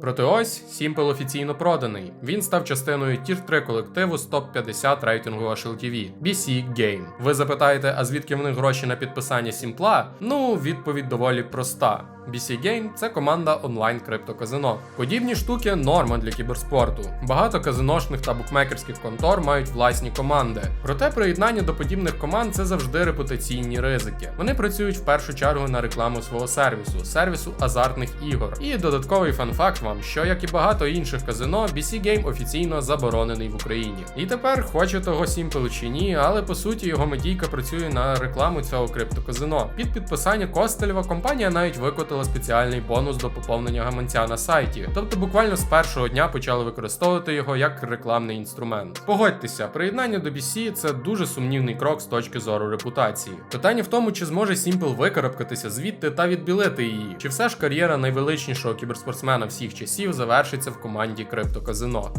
Проте ось Сімпл офіційно проданий. Він став частиною тір 3 колективу з топ-50 рейтингу HLTV – BC Game. Ви запитаєте, а звідки в них гроші на підписання Сімпла? Ну, відповідь доволі проста. BC Game – це команда онлайн криптоказино. Подібні штуки норма для кіберспорту. Багато казиношних та букмекерських контор мають власні команди. Проте приєднання до подібних команд це завжди репутаційні ризики. Вони працюють в першу чергу на рекламу свого сервісу, сервісу азартних ігор. І додатковий фан-факт вам, що як і багато інших казино, BC Game офіційно заборонений в Україні. І тепер хоче того Simple чи ні, але по суті його медійка працює на рекламу цього криптоказино. Під підписання Костелєва компанія навіть викотила спеціальний бонус до поповнення гаманця на сайті. Тобто буквально з першого дня почали використовувати його як рекламний інструмент. Погодьтеся, приєднання до BC це дуже сумнівний крок з точки зору репутації. Питання в тому, чи зможе Simple викарабкатися звідти та відбілити її, чи все ж кар'єра найвеличнішого кіберспортсмена всіх часів завершиться в команді криптоказино.